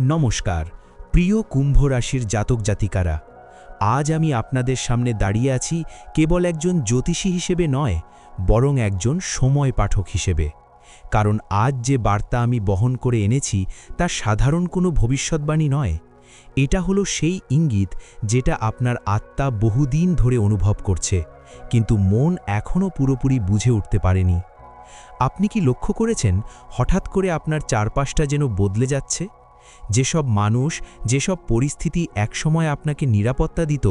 নমস্কার, প্রিয় কুম্ভ রাশির জাতক জাতিকারা। আজ আমি আপনাদের সামনে দাঁড়িয়ে আছি কেবল একজন জ্যোতিষী হিসেবে নয়, বরং একজন সময় পাঠক হিসেবে। কারণ আজ যে বার্তা আমি বহন করে এনেছি তা সাধারণ কোনো ভবিষ্যৎবাণী নয়। এটা হলো সেই ইঙ্গিত যেটা আপনার আত্মা বহুদিন ধরে অনুভব করছে, কিন্তু মন এখনও পুরোপুরি বুঝে উঠতে পারেনি। আপনি কি লক্ষ্য করেছেন হঠাৎ করে আপনার চারপাশটা যেন বদলে যাচ্ছে? যেসব মানুষ, যেসব পরিস্থিতি একসময় আপনাকে নিরাপত্তা দিত,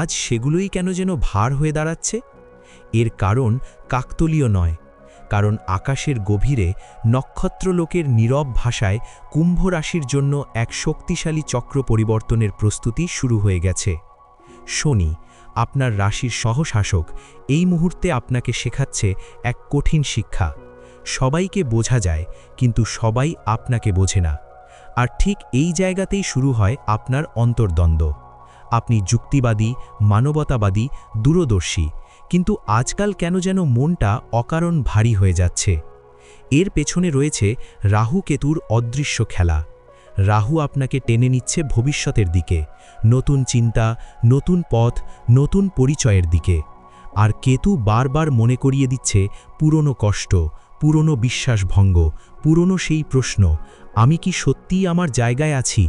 আজ সেগুলোই কেন যেন ভার হয়ে দাঁড়াচ্ছে? এর কারণ কাকতলীয় নয়, কারণ আকাশের গভীরে নক্ষত্রলোকের নীরব ভাষায় কুম্ভ রাশির জন্য এক শক্তিশালী চক্র পরিবর্তনের প্রস্তুতি শুরু হয়ে গেছে। শনি, আপনার রাশির সহশাসক, এই মুহূর্তে আপনাকে শেখাচ্ছে এক কঠিন শিক্ষা। সবাইকে বোঝা যায়, কিন্তু সবাই আপনাকে বোঝে না। আর ঠিক এই জায়গাতেই শুরু হয় আপনার অন্তর্দ্বন্দ্ব। আপনি যুক্তিবাদী, মানবতাবাদী, দূরদর্শী, কিন্তু আজকাল কেন যেন মনটা অকারণ ভারী হয়ে যাচ্ছে। এর পেছনে রয়েছে রাহু কেতুর অদৃশ্য খেলা। রাহু আপনাকে টেনে নিচ্ছে ভবিষ্যতের দিকে, নতুন চিন্তা, নতুন পথ, নতুন পরিচয়ের দিকে। আর কেতু বারবার মনে করিয়ে দিচ্ছে পুরনো কষ্ট, পুরনো বিশ্বাসভঙ্গ, পুরনো সেই প্রশ্ন আমি কি সত্যিই আমার জায়গায় আছি?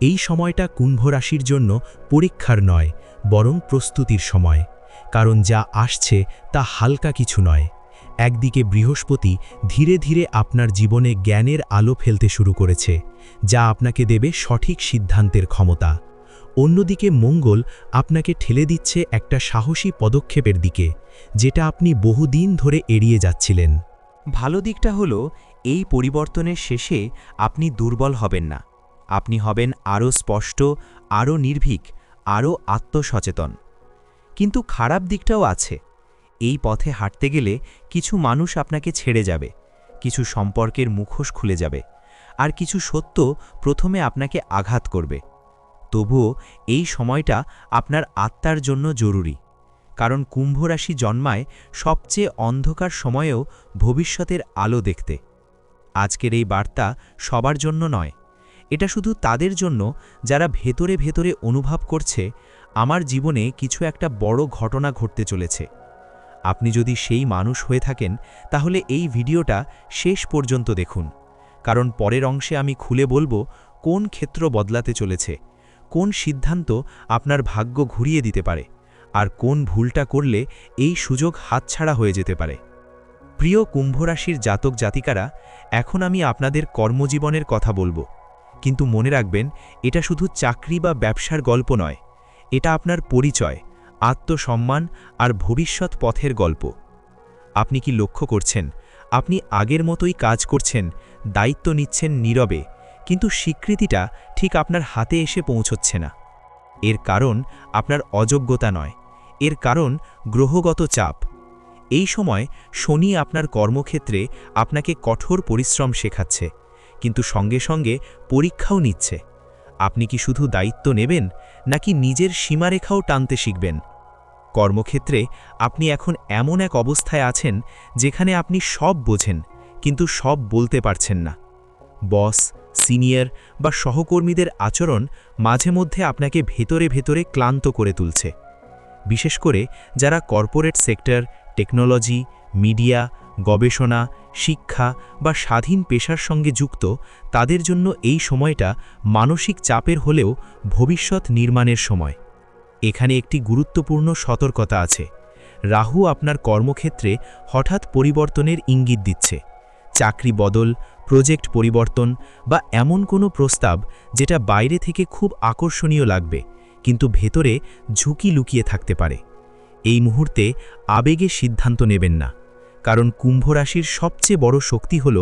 এই সময়টা কুম্ভ রাশির জন্য পরীক্ষার নয়, বরং প্রস্তুতির সময়, কারণ যা আসছে তা হালকা কিছু নয়। একদিকে বৃহস্পতি ধীরে ধীরে আপনার জীবনে জ্ঞানের আলো ফেলতে শুরু করেছে, যা আপনাকে দেবে সঠিক সিদ্ধান্তের ক্ষমতা। অন্যদিকে মঙ্গল আপনাকে ঠেলে দিচ্ছে একটা সাহসী পদক্ষেপের দিকে, যেটা আপনি বহুদিন ধরে এড়িয়ে যাচ্ছিলেন। ভালো দিকটা হলো এই পরিবর্তনের শেষে আপনি দুর্বল হবেন না। আপনি হবেন আরও স্পষ্ট, আরও নির্ভীক, আরও আত্মসচেতন। কিন্তু খারাপ দিকটাও আছে। এই পথে হাঁটতে গেলে কিছু মানুষ আপনাকে ছেড়ে যাবে, কিছু সম্পর্কের মুখোশ খুলে যাবে, আর কিছু সত্য প্রথমে আপনাকে আঘাত করবে। তবুও এই সময়টা আপনার আত্মার জন্য জরুরি, কারণ কুম্ভরাশি জন্মায় সবচেয়ে অন্ধকার সময়েও ভবিষ্যতের আলো দেখতে। আজকের এই বার্তা সবার জন্য নয়। এটা শুধু তাদের জন্য যারা ভেতরে ভেতরে অনুভব করছে, আমার জীবনে কিছু একটা বড় ঘটনা ঘটতে চলেছে। আপনি যদি সেই মানুষ হয়ে থাকেন, তাহলে এই ভিডিওটা শেষ পর্যন্ত দেখুন। কারণ পরের অংশে আমি খুলে বলব কোন ক্ষেত্র বদলাতে চলেছে, কোন সিদ্ধান্ত আপনার ভাগ্য ঘুরিয়ে দিতে পারে, আর কোন ভুলটা করলে এই সুযোগ হাতছাড়া হয়ে যেতে পারে। প্রিয় কুম্ভরাশির জাতক জাতিকারা, এখন আমি আপনাদের কর্মজীবনের কথা বলব। কিন্তু মনে রাখবেন, এটা শুধু চাকরি বা ব্যবসার গল্প নয়। এটা আপনার পরিচয়, আত্মসম্মান আর ভবিষ্যৎ পথের গল্প। আপনি কি লক্ষ্য করছেন, আপনি আগের মতোই কাজ করছেন, দায়িত্ব নিচ্ছেন নীরবে, কিন্তু স্বীকৃতিটা ঠিক আপনার হাতে এসে পৌঁছচ্ছে না। এর কারণ আপনার অযোগ্যতা নয়। এর কারণ গ্রহগত চাপ। এই সময় শনি আপনার কর্মক্ষেত্রে আপনাকে কঠোর পরিশ্রম শেখাচ্ছে, কিন্তু সঙ্গে সঙ্গে পরীক্ষাও নিচ্ছে। আপনি কি শুধু দায়িত্ব নেবেন, নাকি নিজের সীমারেখাও টানতে শিখবেন? কর্মক্ষেত্রে আপনি এখন এমন এক অবস্থায় আছেন, যেখানে আপনি সব বোঝেন, কিন্তু সব বলতে পারছেন না। বস, সিনিয়র বা সহকর্মীদের আচরণ মাঝে মধ্যে আপনাকে ভেতরে ভেতরে ক্লান্ত করে তুলছে। বিশেষ করে যারা কর্পোরেট সেক্টর টেকনোলজি, মিডিয়া, গবেষণা, শিক্ষা বা স্বাধীন পেশার সঙ্গে যুক্ত, তাদের জন্য এই সময়টা মানসিক চাপের হলেও ভবিষ্যৎ নির্মাণের সময়। এখানে একটি গুরুত্বপূর্ণ সতর্কতা আছে। রাহু আপনার কর্মক্ষেত্রে হঠাৎ পরিবর্তনের ইঙ্গিত দিচ্ছে। চাকরি বদল, প্রজেক্ট পরিবর্তন বা এমন কোনো প্রস্তাব যেটা বাইরে থেকে খুব আকর্ষণীয় লাগবে, কিন্তু ভেতরে ঝুঁকি লুকিয়ে থাকতে পারে। এই মুহূর্তে আবেগে সিদ্ধান্ত নেবেন না, কারণ কুম্ভ রাশির সবচেয়ে বড় শক্তি হল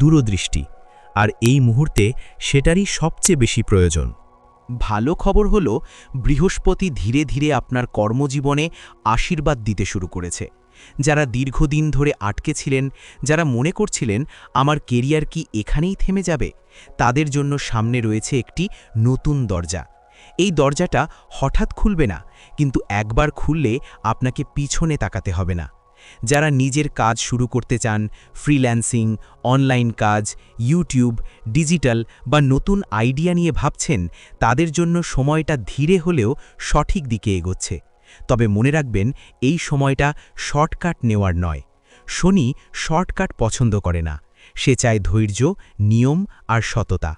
দূরদৃষ্টি, আর এই মুহূর্তে সেটারই সবচেয়ে বেশি প্রয়োজন। ভালো খবর হলো, বৃহস্পতি ধীরে ধীরে আপনার কর্মজীবনে আশীর্বাদ দিতে শুরু করেছে। যারা দীর্ঘদিন ধরে আটকে ছিলেন, যারা মনে করছিলেন, আমার কেরিয়ার কি এখানেই থেমে যাবে? তাদের জন্য সামনে রয়েছে একটি নতুন দরজা। এই দরজাটা হঠাৎ খুলবে না, কিন্তু একবার খুললে আপনাকে পিছনে তাকাতে হবে না। যারা নিজের কাজ শুরু করতে চান, ফ্রিল্যান্সিং, অনলাইন কাজ, ইউটিউব, ডিজিটাল বা নতুন আইডিয়া নিয়ে ভাবছেন, তাদের জন্য সময়টা ধীরে হলেও সঠিক দিকে এগোচ্ছে। তবে মনে রাখবেন, এই সময়টা শর্টকাট নেওয়ার নয়। শনি শর্টকাট পছন্দ করে না। সে চায় ধৈর্য, নিয়ম আর সততা।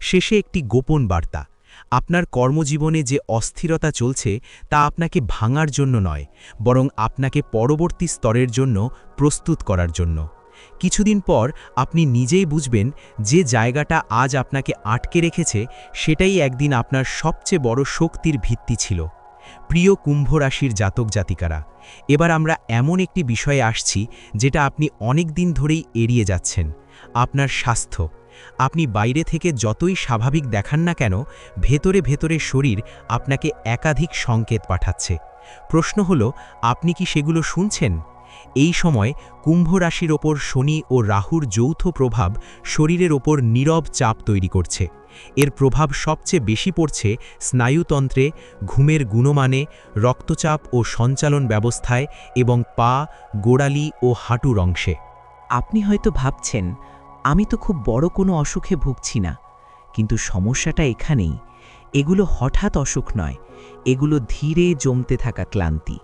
শেষে একটি গোপন বার্তা। আপনার কর্মজীবনে যে অস্থিরতা চলছে তা আপনাকে ভাঙার জন্য নয়, বরং আপনাকে পরবর্তী স্তরের জন্য প্রস্তুত করার জন্য। কিছুদিন পর আপনি নিজেই বুঝবেন যে জায়গাটা আজ আপনাকে আটকে রেখেছে, সেটাই একদিন আপনার সবচেয়ে বড় শক্তির ভিত্তি ছিল। প্রিয় কুম্ভ রাশির জাতক জাতিকারা, এবার আমরা এমন একটি বিষয়ে আসছি যেটা আপনি অনেক দিন ধরেই এড়িয়ে যাচ্ছেন, আপনার স্বাস্থ্য। আপনি বাইরে থেকে যতই স্বাভাবিক দেখান না কেন, ভেতরে ভেতরে শরীর আপনাকে একাধিক সংকেত পাঠাচ্ছে। প্রশ্ন হল, আপনি কি সেগুলো শুনছেন? এই সময় কুম্ভ রাশির ওপর শনি ও রাহুর যৌথ প্রভাব শরীরের ওপর নীরব চাপ তৈরি করছে। এর প্রভাব সবচেয়ে বেশি পড়ছে স্নায়ুতন্ত্রে, ঘুমের গুণমানে, রক্তচাপ ও সঞ্চালন ব্যবস্থায় এবং পা, গোড়ালি ও হাঁটুর অংশে। আপনি হয়তো ভাবছেন আমি তো খুব বড় কোনো অসুখে ভুগছি না। কিন্তু সমস্যাটা এখানেই। এগুলো হঠাৎ অসুখ নয়। এগুলো ধীরে জমতে থাকা ক্লান্তি।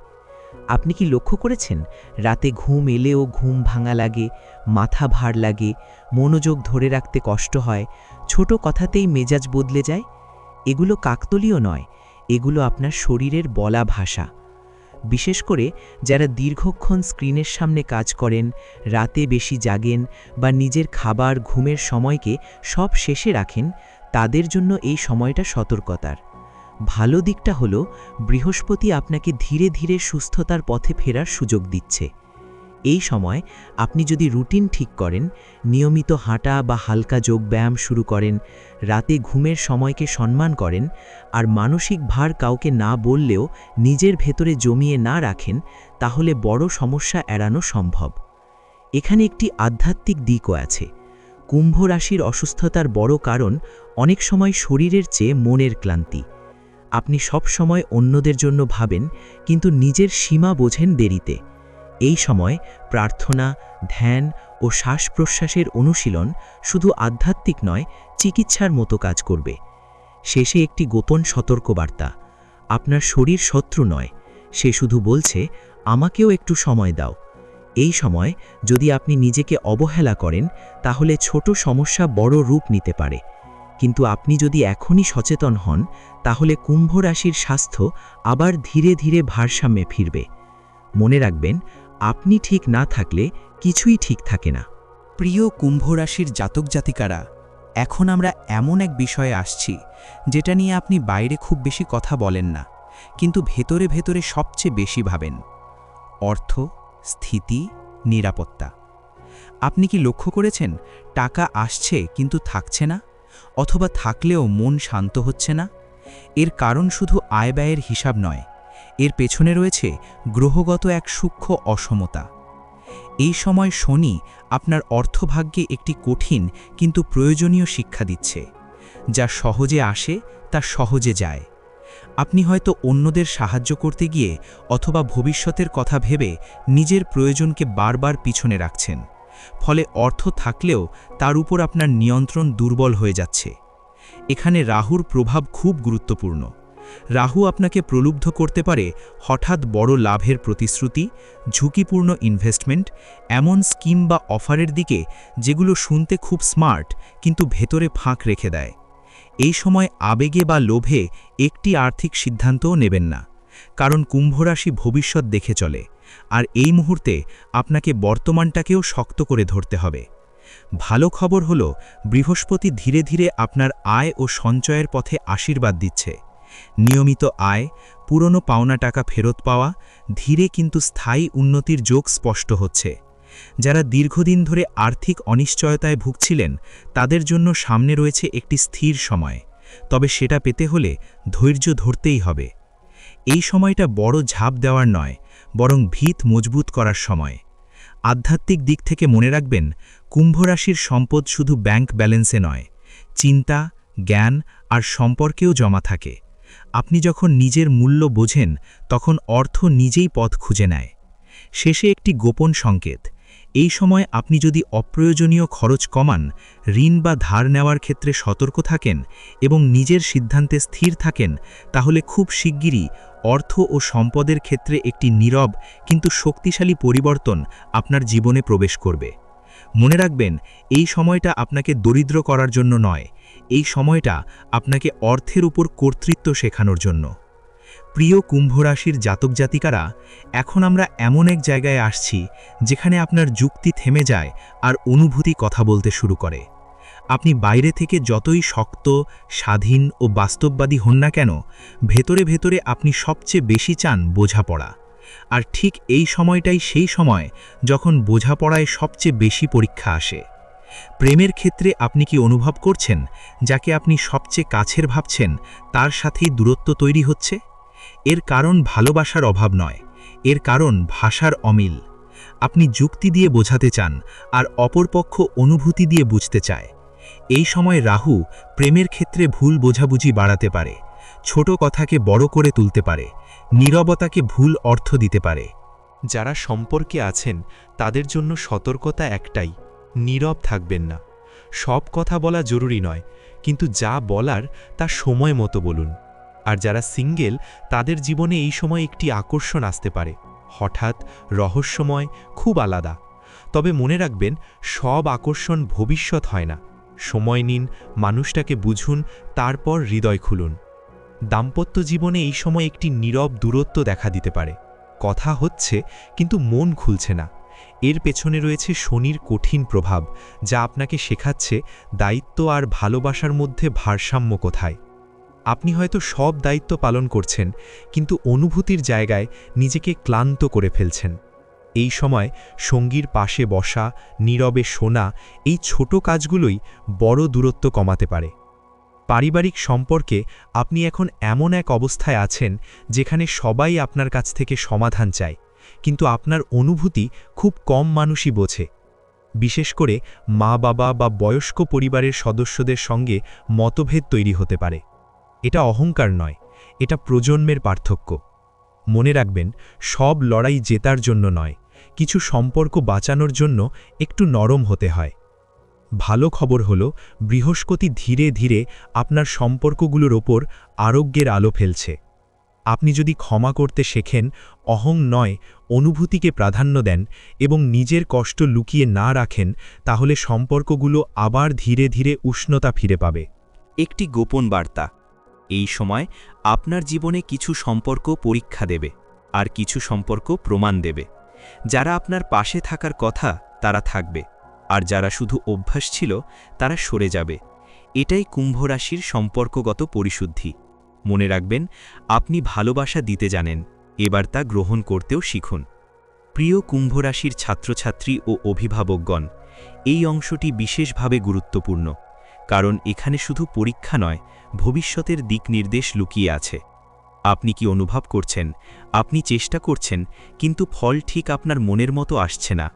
আপনি কি লক্ষ্য করেছেন? রাতে ঘুম এলেও ঘুম ভাঙা লাগে, মাথা ভার লাগে, মনোযোগ ধরে রাখতে কষ্ট হয়, ছোট কথাতেই মেজাজ বদলে যায়? এগুলো কাকতলীয় নয়। এগুলো আপনার শরীরের বলা ভাষা। বিশেষ করে যারা দীর্ঘক্ষণ স্ক্রিনের সামনে কাজ করেন, রাতে বেশি জাগেন বা নিজের খাবার, ঘুমের সময়কে সব শেষে রাখেন, তাদের জন্য এই সময়টা সতর্কতার। ভালো দিকটা হলো, বৃহস্পতি আপনাকে ধীরে ধীরে সুস্থতার পথে ফেরার সুযোগ দিচ্ছে। এই সময় আপনি যদি রুটিন ঠিক করেন, নিয়মিত হাঁটা বা হালকা যোগব্যায়াম শুরু করেন, রাতে ঘুমের সময়কে সম্মান করেন আর মানসিক ভার কাউকে না বললেও নিজের ভেতরে জমিয়ে না রাখেন, তাহলে বড় সমস্যা এড়ানো সম্ভব। এখানে একটি আধ্যাত্মিক দিকও আছে। কুম্ভ রাশির অসুস্থতার বড় কারণ অনেক সময় শরীরের চেয়ে মনের ক্লান্তি। আপনি সব সময় অন্যদের জন্য ভাবেন, কিন্তু নিজের সীমা বোঝেন দেরিতে। এই সময় প্রার্থনা, ধ্যান ও শ্বাস প্রশ্বাসের অনুশীলন শুধু আধ্যাত্মিক নয়, চিকিৎসার মতো কাজ করবে। শেষে একটি গোপন সতর্কবার্তা, আপনার শরীর শত্রু নয়, সে শুধু বলছে, আমাকেও একটু সময় দাও। এই সময় যদি আপনি নিজেকে অবহেলা করেন, তাহলে ছোট সমস্যা বড় রূপ নিতে পারে। কিন্তু আপনি যদি এখনই সচেতন হন, তাহলে কুম্ভ রাশির স্বাস্থ্য আবার ধীরে ধীরে ভারসাম্যে ফিরবে। মনে রাখবেন আপনি ঠিক না থাকলে কিছুই ঠিক থাকে না। প্রিয় কুম্ভ রাশির জাতক জাতিকারা, এখন আমরা এমন এক বিষয়ে আসছি, যেটা নিয়ে আপনি বাইরে খুব বেশি কথা বলেন না, কিন্তু ভেতরে ভেতরে সবচেয়ে বেশি ভাবেন। অর্থ, স্থিতি, নিরাপত্তা। আপনি কি লক্ষ্য করেছেন, টাকা আসছে কিন্তু থাকছে না, অথবা থাকলেও মন শান্ত হচ্ছে না? এর কারণ শুধু আয় ব্যয়ের হিসাব নয় এর পেছনে রয়েছে গ্রহগত এক সূক্ষ্ম অসমতা। এই সময় শনি আপনার অর্থভাগ্যে একটি কঠিন কিন্তু প্রয়োজনীয় শিক্ষা দিচ্ছে, যা সহজে আসে, তা সহজে যায়। আপনি হয়তো অন্যদের সাহায্য করতে গিয়ে অথবা ভবিষ্যতের কথা ভেবে নিজের প্রয়োজনকে বারবার পিছনে রাখছেন, ফলে অর্থ থাকলেও তার উপর আপনার নিয়ন্ত্রণ দুর্বল হয়ে যাচ্ছে। এখানে রাহুর প্রভাব খুব গুরুত্বপূর্ণ। রাহু আপনাকে প্রলুব্ধ করতে পারে হঠাৎ বড় লাভের প্রতিশ্রুতি, ঝুঁকিপূর্ণ ইনভেস্টমেন্ট এমন স্কিম বা অফারের দিকে যেগুলো শুনতে খুব স্মার্ট কিন্তু ভেতরে ফাঁক রেখে দেয়। এই সময় আবেগে বা লোভে একটি আর্থিক সিদ্ধান্তও নেবেন না, কারণ কুম্ভরাশি ভবিষ্যৎ দেখে চলে, আর এই মুহূর্তে আপনাকে বর্তমানটাকেও শক্ত করে ধরতে হবে। ভালো খবর হল, বৃহস্পতি ধীরে ধীরে আপনার আয় ও সঞ্চয়ের পথে আশীর্বাদ দিচ্ছে। নিয়মিত আয়, পুরনো পাওনা টাকা ফেরত পাওয়া, ধীরে কিন্তু স্থায়ী উন্নতির যোগ স্পষ্ট হচ্ছে। যারা দীর্ঘদিন ধরে আর্থিক অনিশ্চয়তায় ভুগছিলেন, তাদের জন্য সামনে রয়েছে একটি স্থির সময়। তবে সেটা পেতে হলে ধৈর্য ধরতেই হবে। এই সময়টা বড় ঝাঁপ দেওয়ার নয়, বরং ভিত মজবুত করার সময়। আধ্যাত্মিক দিক থেকে মনে রাখবেন, কুম্ভরাশির সম্পদ শুধু ব্যাংক ব্যালেন্সে নয়, চিন্তা, জ্ঞান আর সম্পর্কেও জমা থাকে। আপনি যখন নিজের মূল্য বোঝেন, তখন অর্থ নিজেই পথ খুঁজে নেয়। শেষে একটি গোপন সংকেত। এই সময় আপনি যদি অপ্রয়োজনীয় খরচ কমান, ঋণ বা ধার নেওয়ার ক্ষেত্রে সতর্ক থাকেন এবং নিজের সিদ্ধান্তে স্থির থাকেন, তাহলে খুব শিগগিরই অর্থ ও সম্পদের ক্ষেত্রে একটি নীরব কিন্তু শক্তিশালী পরিবর্তন আপনার জীবনে প্রবেশ করবে। মনে রাখবেন, এই সময়টা আপনাকে দরিদ্র করার জন্য নয়, এই সময়টা আপনাকে অর্থের উপর কর্তৃত্ব শেখানোর জন্য। প্রিয় কুম্ভরাশির জাতক জাতিকারা, এখন আমরা এমন এক জায়গায় আসছি, যেখানে আপনার যুক্তি থেমে যায় আর অনুভূতি কথা বলতে শুরু করে। আপনি বাইরে থেকে যতই শক্ত, স্বাধীন ও বাস্তববাদী হন না কেন, ভেতরে ভেতরে আপনি সবচেয়ে বেশি চান বোঝাপড়া। আর ঠিক এই সময়টাই সেই সময় যখন বোঝাপড়ায় সবচেয়ে বেশি পরীক্ষা আসে। প্রেমের ক্ষেত্রে আপনি কি অনুভব করছেন, যাকে আপনি সবচেয়ে কাছের ভাবছেন, তার সাথেই দূরত্ব তৈরি হচ্ছে? এর কারণ ভালোবাসার অভাব নয়, এর কারণ ভাষার অমিল। আপনি যুক্তি দিয়ে বোঝাতে চান, আর অপরপক্ষ অনুভূতি দিয়ে বুঝতে চায়। এই সময় রাহু প্রেমের ক্ষেত্রে ভুল বোঝাবুঝি বাড়াতে পারে, ছোট কথাকে বড় করে তুলতে পারে নীরবতাকে ভুল অর্থ দিতে পারে। যারা সম্পর্কে আছেন, তাদের জন্য সতর্কতা একটাই, নীরব থাকবেন না। সব কথা বলা জরুরি নয়, কিন্তু যা বলার তা সময় মতো বলুন। আর যারা সিঙ্গেল, তাদের জীবনে এই সময় একটি আকর্ষণ আসতে পারে। হঠাৎ, রহস্যময়, খুব আলাদা। তবে মনে রাখবেন, সব আকর্ষণ ভবিষ্যৎ হয় না। সময় নিন, মানুষটাকে বুঝুন, তারপর হৃদয় খুলুন। দাম্পত্য জীবনে এই সময় একটি নীরব দূরত্ব দেখা দিতে পারে। কথা হচ্ছে, কিন্তু মন খুলছে না। এর পেছনে রয়েছে শনির কঠিন প্রভাব, যা আপনাকে শেখাচ্ছে দায়িত্ব আর ভালোবাসার মধ্যে ভারসাম্য কোথায়। আপনি হয়তো সব দায়িত্ব পালন করছেন, কিন্তু অনুভূতির জায়গায় নিজেকে ক্লান্ত করে ফেলছেন। এই সময় সঙ্গীর পাশে বসা, নীরবে শোনা, এই ছোট কাজগুলোই বড় দূরত্ব কমাতে পারে। পারিবারিক সম্পর্কে আপনি এখন এমন এক অবস্থায় আছেন যেখানে সবাই আপনার কাছ থেকে সমাধান চায়, কিন্তু আপনার অনুভূতি খুব কম মানুষই বোঝে। বিশেষ করে মা বাবা বা বয়স্ক পরিবারের সদস্যদের সঙ্গে মতভেদ তৈরি হতে পারে। এটা অহংকার নয়, এটা প্রজন্মের পার্থক্য। মনে রাখবেন, সব লড়াই জেতার জন্য নয়, কিছু সম্পর্ক বাঁচানোর জন্য একটু নরম হতে হয়। ভালো খবর হল, বৃহস্পতি ধীরে ধীরে আপনার সম্পর্কগুলোর ওপর আরোগ্যের আলো ফেলছে। আপনি যদি ক্ষমা করতে শেখেন, অহং নয়, অনুভূতিকে প্রাধান্য দেন এবং নিজের কষ্ট লুকিয়ে না রাখেন, তাহলে সম্পর্কগুলো আবার ধীরে ধীরে উষ্ণতা ফিরে পাবে। একটি গোপন বার্তা। এই সময় আপনার জীবনে কিছু সম্পর্ক পরীক্ষা দেবে আর কিছু সম্পর্ক প্রমাণ দেবে। যারা আপনার পাশে থাকার কথা, তারা থাকবে। আর যারা শুধু অভ্যাস ছিল, তারা সরে যাবে। এটাই কুম্ভ রাশির সম্পর্কগত পরিশুদ্ধি। মনে রাখবেন, আপনি ভালোবাসা দিতে জানেন, এবার তা গ্রহণ করতেও শিখুন। প্রিয় কুম্ভ রাশির ছাত্রছাত্রী ও অভিভাবকগণ, এই অংশটি বিশেষভাবে গুরুত্বপূর্ণ, কারণ এখানে শুধু পরীক্ষা নয়, ভবিষ্যতের দিক নির্দেশ লুকিয়ে আছে। আপনি কি অনুভব করছেন? আপনি চেষ্টা করছেন, কিন্তু ফল ঠিক আপনার মনের মতো আসছে না।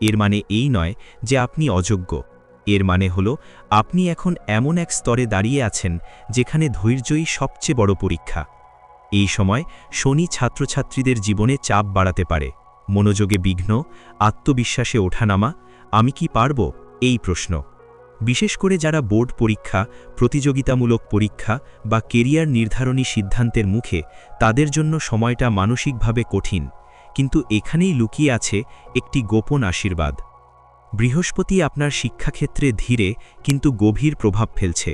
এর মানে এই নয় যে আপনি অযোগ্য। এর মানে হল, আপনি এখন এমন এক স্তরে দাঁড়িয়ে আছেন যেখানে ধৈর্যই সবচেয়ে বড় পরীক্ষা। এই সময় শনি ছাত্রছাত্রীদের জীবনে চাপ বাড়াতে পারে। মনোযোগে বিঘ্ন, আত্মবিশ্বাসে ওঠানামা, আমি কি পারব? এই প্রশ্ন। বিশেষ করে যারা বোর্ড পরীক্ষা, প্রতিযোগিতামূলক পরীক্ষা বা কেরিয়ার নির্ধারণী সিদ্ধান্তের মুখে তাদের জন্য সময়টা মানসিকভাবে কঠিন। কিন্তু এখানেই লুকিয়ে আছে একটি গোপন আশীর্বাদ। বৃহস্পতি আপনার শিক্ষাক্ষেত্রে ধীরে কিন্তু গভীর প্রভাব ফেলছে।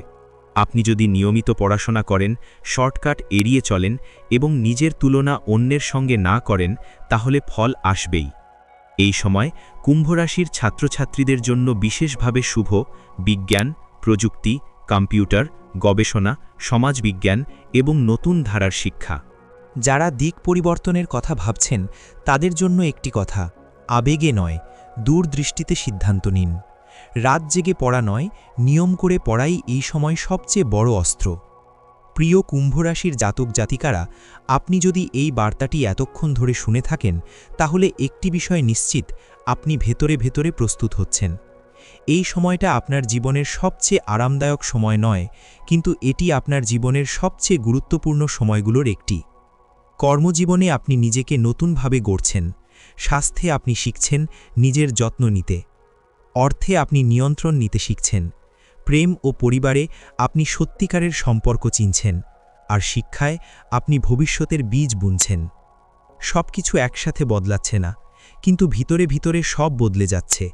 আপনি যদি নিয়মিত পড়াশোনা করেন, শর্টকাট এড়িয়ে চলেন এবং নিজের তুলনা অন্যের সঙ্গে না করেন, তাহলে ফল আসবেই। এই সময় কুম্ভরাশির ছাত্রছাত্রীদের জন্য বিশেষভাবে শুভ বিজ্ঞান, প্রযুক্তি, কম্পিউটার, গবেষণা, সমাজবিজ্ঞান এবং নতুন ধারার শিক্ষা। যারা দিক পরিবর্তনের কথা ভাবছেন, তাদের জন্য একটি কথা, আবেগে নয়, দূরদৃষ্টিতে সিদ্ধান্ত নিন। রাত জেগে পড়া নয়, নিয়ম করে পড়াই এই সময় সবচেয়ে বড় অস্ত্র। প্রিয় কুম্ভরাশির জাতক জাতিকারা, আপনি যদি এই বার্তাটি এতক্ষণ ধরে শুনে থাকেন, তাহলে একটি বিষয় নিশ্চিত, আপনি ভেতরে ভেতরে প্রস্তুত হচ্ছেন। এই সময়টা আপনার জীবনের সবচেয়ে আরামদায়ক সময় নয়, কিন্তু এটি আপনার জীবনের সবচেয়ে গুরুত্বপূর্ণ সময়গুলোর একটি। কর্মজীবনে আপনি নিজেকে নতুনভাবে গড়ছেন, স্বাস্থ্যে আপনি শিখছেন নিজের যত্ন নিতে, অর্থে আপনি নিয়ন্ত্রণ নিতে শিখছেন, প্রেম ও পরিবারে আপনি সত্যিকারের সম্পর্ক চিনছেন, আর শিক্ষায় আপনি ভবিষ্যতের বীজ বুনছেন। সব কিছু একসাথে বদলাচ্ছে না, কিন্তু ভিতরে ভিতরে সব বদলে যাচ্ছে।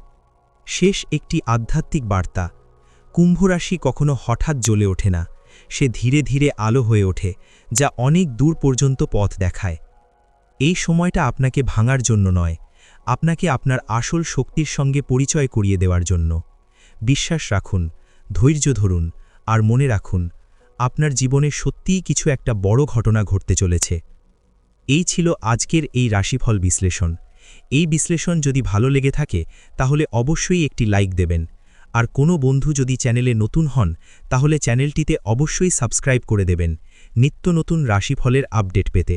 শেষ একটি আধ্যাত্মিক বার্তা, কুম্ভরাশি কখনো হঠাৎ জ্বলে ওঠে না। সে ধীরে ধীরে আলো হয়ে ওঠে, যা অনেক দূর পর্যন্ত পথ দেখায়। এই সময়টা আপনাকে ভাঙার জন্য নয়, আপনাকে আপনার আসল শক্তির সঙ্গে পরিচয় করিয়ে দেওয়ার জন্য। বিশ্বাস রাখুন, ধৈর্য ধরুন, আর মনে রাখুন, আপনার জীবনে সত্যিই কিছু একটা বড় ঘটনা ঘটতে চলেছে। এই ছিল আজকের এই রাশিফল বিশ্লেষণ। এই বিশ্লেষণ যদি ভালো লেগে থাকে, তাহলে অবশ্যই একটি লাইক দেবেন। আর কোনো বন্ধু যদি চ্যানেলে নতুন হন, তাহলে চ্যানেলটিতে অবশ্যই সাবস্ক্রাইব করে দেবেন। নিত্য নতুন রাশিফলের আপডেট পেতে।